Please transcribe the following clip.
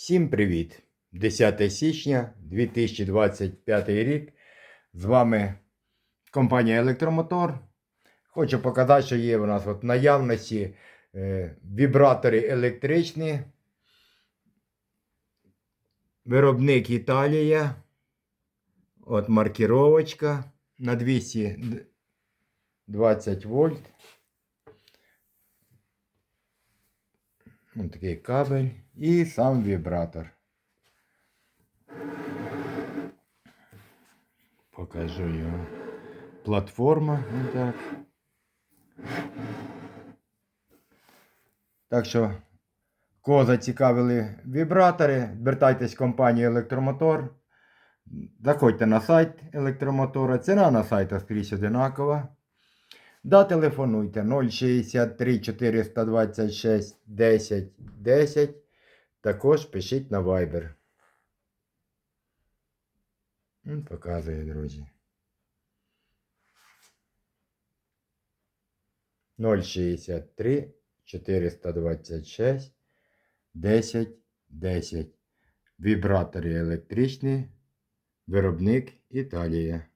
Всім привіт! 10 січня 2025 рік. З вами компанія Електромотор. Хочу показати, що є у нас от наявності е, вібратори електричні. Виробник Італія. От маркіровочка на 220 вольт. Ось такий кабель і сам вібратор. Покажу його. Платформа. Так. так що, кого зацікавили вібратори, звертайтесь в компанію Електромотор. Заходьте на сайт електромотора. Ціна на сайтах скрізь одинакова. Да, телефонуйте 063 426 10 10. Також пишіть на Viber. Показує, друзі. 063 426 10 10. Вібратори електричні. Виробник Італія.